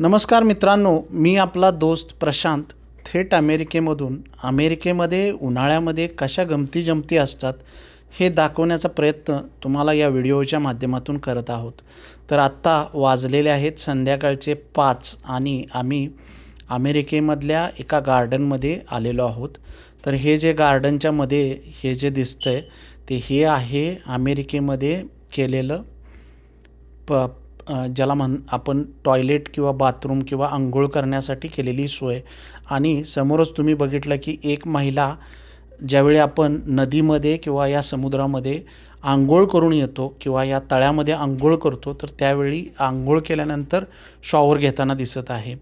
नमस्कार मित्रांनो मी आपला दोस्त प्रशांत थेट अमेरिकेमधून. अमेरिकेमध्ये उन्हाळ्यामध्ये कशा गमती जमती असतात हे दाखवण्याचा प्रयत्न तुम्हाला या व्हिडिओच्या माध्यमातून करत आहोत. तर आत्ता वाजलेले आहेत संध्याकाळचे पाच आणि आम्ही अमेरिकेमधल्या एका गार्डनमध्ये आलेलो आहोत. तर हे जे गार्डनच्या मध्ये हे जे दिसतं आहे ते हे आहे अमेरिकेमध्ये केलेलं प ज्याला म्हण आपण टॉयलेट किंवा बाथरूम किंवा आंघोळ करण्यासाठी केलेली सोय. आणि समोरच तुम्ही बघितलं की एक महिला ज्यावेळी आपण नदीमध्ये किंवा या समुद्रामध्ये आंघोळ करून येतो किंवा या तळ्यामध्ये आंघोळ करतो तर त्यावेळी आंघोळ केल्यानंतर शॉवर घेताना दिसत आहे.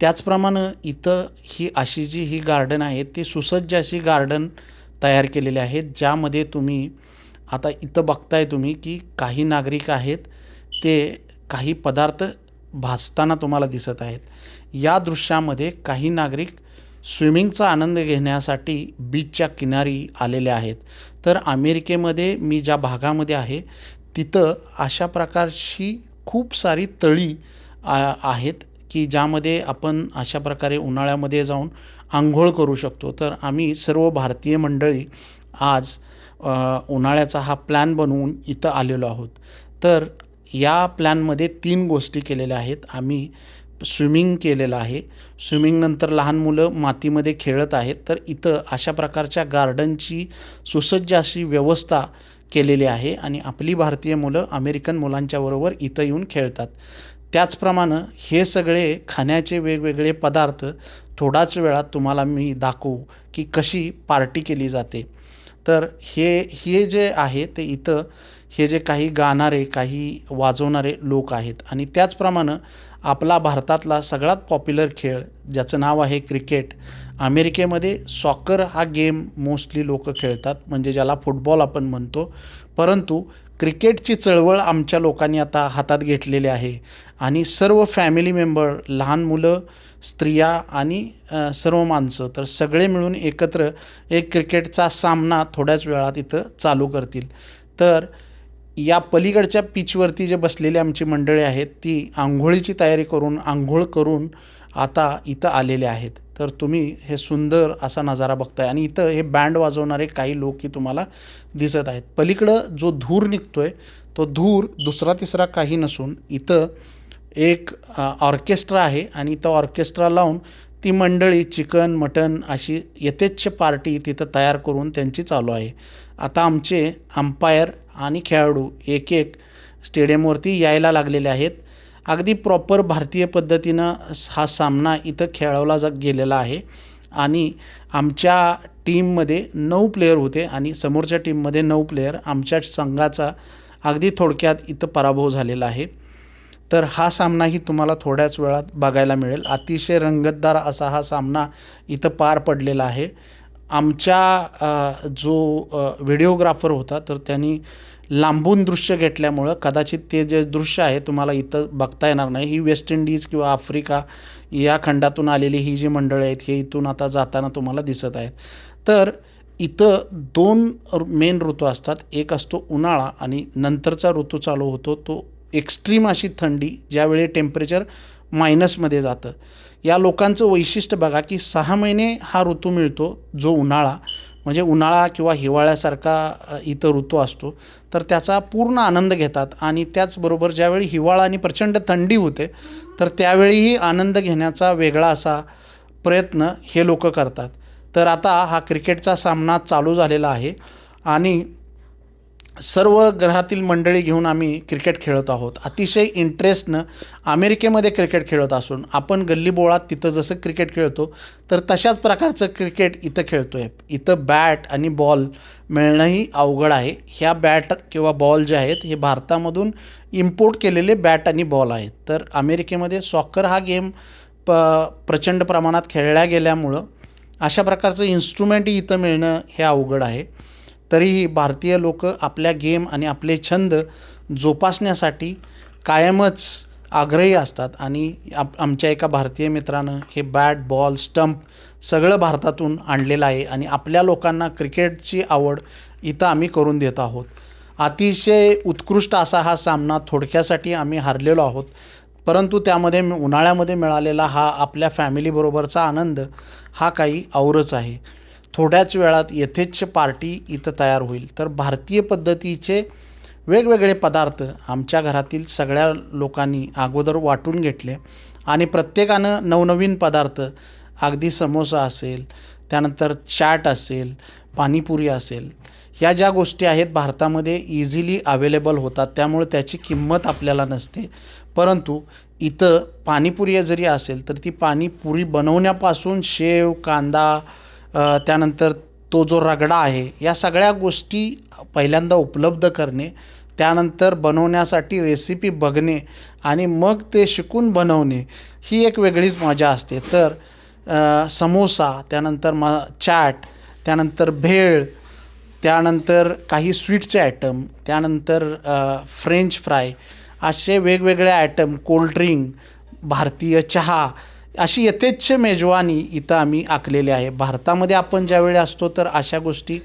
त्याचप्रमाणे इथं ही अशी जी ही गार्डन आहे ती सुसज्ज अशी गार्डन तयार केलेली आहेत ज्यामध्ये तुम्ही आता इथं बघताय तुम्ही की काही नागरिक आहेत ते काही पदार्थ भासताना तुम्हाला दिसत आहेत. या दृश्यामध्ये काही नागरिक स्विमिंगचा आनंद घेण्यासाठी बीचच्या किनारी आलेले आहेत. तर अमेरिकेमध्ये मी ज्या भागामध्ये आहे तिथं अशा प्रकारची खूप सारी तळी आ- आहेत की ज्यामध्ये आपण अशा प्रकारे उन्हाळ्यामध्ये जाऊन आंघोळ करू शकतो. तर आम्ही सर्व भारतीय मंडळी आज उन्हाळ्याचा हा प्लॅन बनवून इथं आलेलो आहोत. तर या प्लॅनमध्ये तीन गोष्टी केलेल्या आहेत. आम्ही स्विमिंग केलेलं आहे. स्विमिंगनंतर लहान मुलं मातीमध्ये खेळत आहेत. तर इथं अशा प्रकारच्या गार्डनची सुसज्ज अशी व्यवस्था केलेली आहे आणि आपली भारतीय मुलं अमेरिकन मुलांच्याबरोबर इथं येऊन खेळतात. त्याचप्रमाणे हे सगळे खाण्याचे वेगवेगळे पदार्थ थोडाच वेळात तुम्हाला मी दाखवू की कशी पार्टी केली जाते. तर हे हे जे आहे ते इथं हे जे काही गाणारे काही वाजवणारे लोक आहेत आणि त्याचप्रमाणे आपला भारतातला सगळ्यात पॉप्युलर खेळ ज्याचं नाव आहे क्रिकेट. अमेरिकेमध्ये सॉकर हा गेम मोस्टली लोक खेळतात म्हणजे ज्याला फुटबॉल आपण म्हणतो. परंतु क्रिकेटची चळवळ आमच्या लोकांनी आता हातात घेतलेली आहे. आणि सर्व फॅमिली मेंबर लहान मुलं स्त्रिया आणि सर्व माणसं तर सगळे मिळून एकत्र एक क्रिकेटचा सामना थोड्याच वेळात इथं चालू करतील. तर या पलीकडच्या पिचवरती जे बसलेली आमची मंडळी आहेत ती आंघोळीची तयारी करून आंघोळ करून आता इथं आलेले आहेत. तर तुम्ही हे सुंदर असा नजारा बघताय. आणि इथं हे बँड वाजवणारे काही लोकही तुम्हाला दिसत आहेत. पलीकडं जो धूर निघतोय तो धूर दुसरा तिसरा काही नसून इथं एक ऑर्केस्ट्रा आहे. आणि इथं ऑर्केस्ट्रा लावून ती मंडळी चिकन मटन अशी यथेच्छ पार्टी तिथं तयार करून त्यांची चालू आहे. आता आमचे अंपायर आणि खेळाडू एक एक स्टेडियमवरती यायला लागलेले आहेत. अगदी प्रॉपर भारतीय पद्धतीनं हा सामना इथं खेळवला जा गेलेला आहे. आणि आमच्या टीममध्ये नऊ प्लेयर होते आणि समोरच्या टीममध्ये नऊ प्लेयर आमच्या संघाचा अगदी थोडक्यात इथं पराभव झालेला आहे. तर हा सामनाही तुम्हाला थोड्याच वेळात बघायला मिळेल. अतिशय रंगतदार असा हा सामना इथं पार पडलेला आहे. आमच्या जो व्हिडिओग्राफर होता तर त्यांनी लांबून दृश्य घेतल्यामुळं कदाचित ते जे दृश्य आहे तुम्हाला इथं बघता येणार नाही. ही वेस्ट इंडिज किंवा आफ्रिका या खंडातून आलेली ही जी मंडळी आहेत हे इथून आता जाताना तुम्हाला दिसत आहेत. तर इथं दोन मेन ऋतू असतात. एक असतो उन्हाळा आणि नंतरचा ऋतू चालू होतो. तो एक्स्ट्रीम अशी थंडी ज्यावेळी टेम्परेचर मायनसमध्ये जातं. या लोकांचं वैशिष्ट्य बघा की सहा महिने हा ऋतू मिळतो जो उन्हाळा. म्हणजे उन्हाळा किंवा हिवाळ्यासारखा इथं ऋतू असतो तर त्याचा पूर्ण आनंद घेतात. आणि त्याचबरोबर ज्यावेळी हिवाळा आणि प्रचंड थंडी होते तर त्यावेळीही आनंद घेण्याचा वेगळा असा प्रयत्न हे लोक करतात. तर आता हा क्रिकेटचा सामना चालू झालेला आहे. आणि सर्व ग्रहातील मंडळी घेऊन आम्ही क्रिकेट खेळत आहोत. अतिशय इंटरेस्टनं अमेरिकेमध्ये क्रिकेट खेळत असून आपण गल्लीबोळात तिथं जसं क्रिकेट खेळतो तर तशाच प्रकारचं क्रिकेट इथं खेळतो आहे इथं बॅट आणि बॉल मिळणंही अवघड आहे. ह्या बॅट किंवा बॉल जे आहेत हे भारतामधून इम्पोर्ट केलेले बॅट आणि बॉल आहेत. तर अमेरिकेमध्ये सॉकर हा गेम प प्रचंड प्रमाणात खेळल्या गेल्यामुळं अशा प्रकारचं इन्स्ट्रुमेंटही इथं मिळणं हे अवघड आहे. तरीही भारतीय लोक आपल्या गेम आणि आपले छंद जोपासण्यासाठी कायमच आग्रही असतात. आणि आप आमच्या एका भारतीय मित्रानं हे बॅट बॉल स्टंप सगळं भारतातून आणलेलं आहे आणि आपल्या लोकांना क्रिकेटची आवड इथं आम्ही करून देत आहोत. अतिशय उत्कृष्ट असा हा सामना थोडक्यासाठी आम्ही हारलेलो आहोत. परंतु त्यामध्ये उन्हाळ्यामध्ये मिळालेला हा आपल्या फॅमिलीबरोबरचा आनंद हा काही औरच आहे. थोड्याच वेळात यथेच्छ पार्टी इथं तयार होईल. तर भारतीय पद्धतीचे वेगवेगळे पदार्थ आमच्या घरातील सगळ्या लोकांनी अगोदर वाटून घेतले आणि प्रत्येकानं नवनवीन पदार्थ अगदी समोसा असेल त्यानंतर चाट असेल पाणीपुरी असेल या ज्या गोष्टी आहेत भारतामध्ये इझिली अवेलेबल होतात त्यामुळे त्याची किंमत आपल्याला नसते. परंतु इथं पाणीपुरी जरी असेल तर ती पाणीपुरी बनवण्यापासून शेव कांदा त्यानंतर तो जो रगडा आहे या सगळ्या गोष्टी पहिल्यांदा उपलब्ध करणे त्यानंतर बनवण्यासाठी रेसिपी बघणे आणि मग ते शिकून बनवणे ही एक वेगळीच मजा असते. तर समोसा त्यानंतर म चाट त्यानंतर भेळ त्यानंतर काही स्वीटचे आयटम त्यानंतर फ्रेंच फ्राय असे वेगवेगळे आयटम कोल्ड्रिंक भारतीय चहा अशी यथेच्छ मेजवानी इथं आम्ही आखलेली आहे. भारतामध्ये आपण ज्यावेळी असतो तर अशा गोष्टी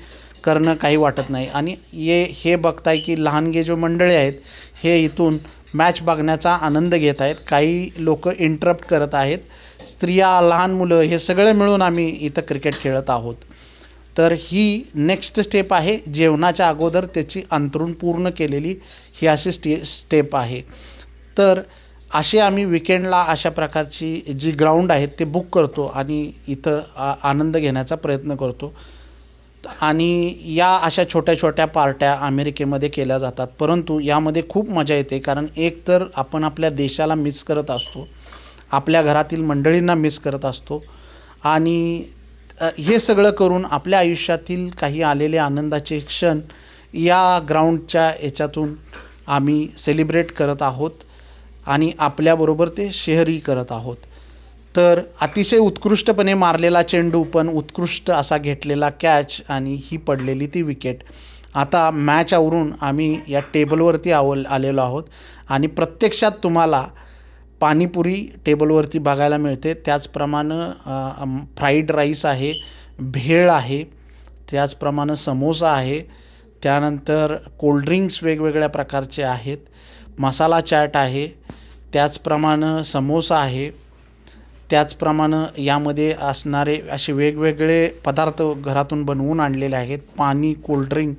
करणं काही वाटत नाही. आणि ये हे बघताय की लहानगे जो मंडळी आहेत हे इथून मॅच बघण्याचा आनंद घेत आहेत. काही लोक इंटरप्ट करत आहेत. स्त्रिया लहान मुलं हे सगळं मिळून आम्ही इथं क्रिकेट खेळत आहोत. तर ही नेक्स्ट स्टेप आहे. जेवणाच्या अगोदर त्याची अंतरून पूर्ण केलेली ही अशी स्टे स्टेप आहे. तर असे आम्ही विकेंडला अशा प्रकारची जी ग्राउंड आहेत ते बुक करतो आणि इथं आ आनंद घेण्याचा प्रयत्न करतो. आणि या अशा छोट्या छोट्या पार्ट्या अमेरिकेमध्ये केल्या जातात. परंतु यामध्ये खूप मजा येते कारण एक तर आपण आपल्या देशाला मिस करत असतो आपल्या घरातील मंडळींना मिस करत असतो आणि हे सगळं करून आपल्या आयुष्यातील काही आलेले आनंदाचे क्षण या ग्राउंडच्या याच्यातून आम्ही सेलिब्रेट करत आहोत. आणि आपल्याबरोबर ते शेअरही करत आहोत. तर अतिशय उत्कृष्टपणे मारलेला चेंडू पण उत्कृष्ट असा घेतलेला कॅच आणि ही पडलेली ती विकेट आता मॅच आवरून आम्ही या टेबलवरती आवल आलेलो आहोत. आणि प्रत्यक्षात तुम्हाला पाणीपुरी टेबलवरती बघायला मिळते. त्याचप्रमाणे फ्राईड राईस आहे भेळ आहे त्याचप्रमाणे समोसा आहे त्यानंतर कोल्ड्रिंक्स वेगवेगळ्या प्रकारचे आहेत. मसाला चाट आहे त्याचप्रमाणे समोसा आहे त्याचप्रमाणे यामध्ये असणारे असे वेगवेगळे पदार्थ घरातून बनवून आणलेले आहेत. पाणी कोल्ड्रिंक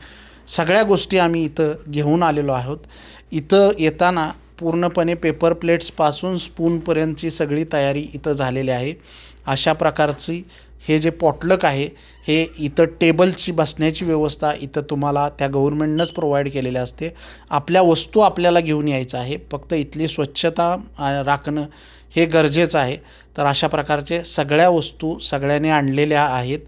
सगळ्या गोष्टी आम्ही इथं घेऊन आलेलो आहोत. इथं येताना पूर्णपणे पेपर प्लेट्सपासून स्पूनपर्यंतची सगळी तयारी इथं झालेली आहे. अशा प्रकारची हे जे पॉटलक आहे हे इथं टेबलची बसण्याची व्यवस्था इथं तुम्हाला त्या गव्हर्मेंटनंच प्रोव्हाइड केलेली असते. आपल्या वस्तू आपल्याला घेऊन यायचं आहे. फक्त इथली स्वच्छता राखणं हे गरजेचं आहे. तर अशा प्रकारचे सगळ्या वस्तू सगळ्यांनी आणलेल्या आहेत.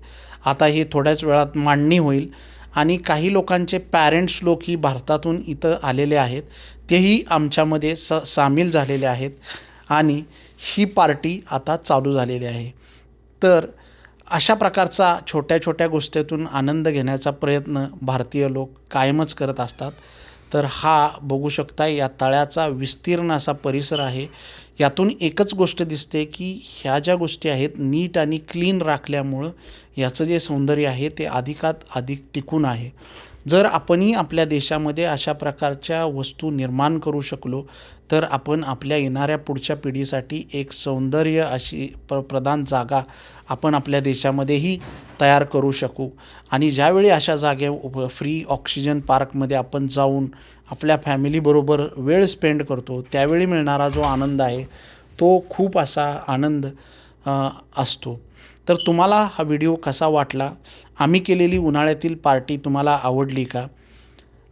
आता ही थोड्याच वेळात मांडणी होईल. आणि काही लोकांचे पॅरेंट्स लोक ही भारतातून इथं आलेले आहेत. तेही आमच्यामध्ये स सामील झालेले आहेत. आणि ही पार्टी आता चालू झालेली आहे. तर अशा प्रकारचा छोट्या छोट्या गोष्टीतून आनंद घेण्याचा प्रयत्न भारतीय लोक कायमच करत असतात. तर हा बघू शकता या तळ्याचा विस्तीर्ण असा परिसर आहे. यातून एकच गोष्ट दिसते की ह्या ज्या गोष्टी आहेत नीट आणि क्लीन राखल्यामुळं याचं जे सौंदर्य आहे ते अधिकात अधिक टिकून आहे. जर आपणही आपल्या देशामध्ये अशा प्रकारच्या वस्तू निर्माण करू शकलो तर आपण आपल्या येणाऱ्या पुढच्या पिढीसाठी एक सौंदर्य अशी प्र प्रदान जागा आपण आपल्या देशामध्येही तयार करू शकू. आणि ज्यावेळी अशा जागे उप- फ्री ऑक्सिजन पार्कमध्ये आपण जाऊन आपल्या फॅमिलीबरोबर वेळ स्पेंड करतो त्यावेळी मिळणारा जो आनंद आहे तो खूप असा आनंद असतो. तर तुम्हाला हा व्हिडिओ कसा वाटला? आम्ही केलेली उन्हाळ्यातील पार्टी तुम्हाला आवडली का?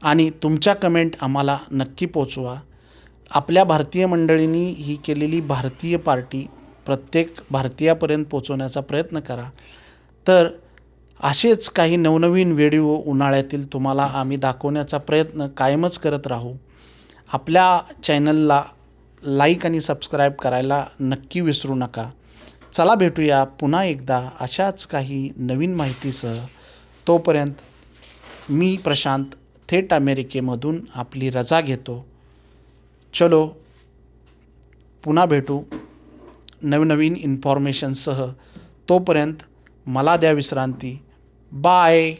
आणि तुमच्या कमेंट आम्हाला नक्की पोचवा. आपल्या भारतीय मंडळींनी ही केलेली भारतीय पार्टी प्रत्येक भारतीयापर्यंत पोचवण्याचा प्रयत्न करा. तर असेच काही नवनवीन व्हिडिओ उन्हाळ्यातील तुम्हाला आम्ही दाखवण्याचा प्रयत्न कायमच करत राहू. आपल्या चॅनलला लाईक आणि सबस्क्राईब करायला नक्की विसरू नका. चला भेटूया पुन्हा एकदा अशाच काही नवीन माहितीसह. तोपर्यंत मी प्रशांत थेट अमेरिकेमधून आपली रजा घेतो. चलो पुन्हा भेटू नवनवीन इन्फॉर्मेशनसह तोपर्यंत मला द्या विश्रांती. बाय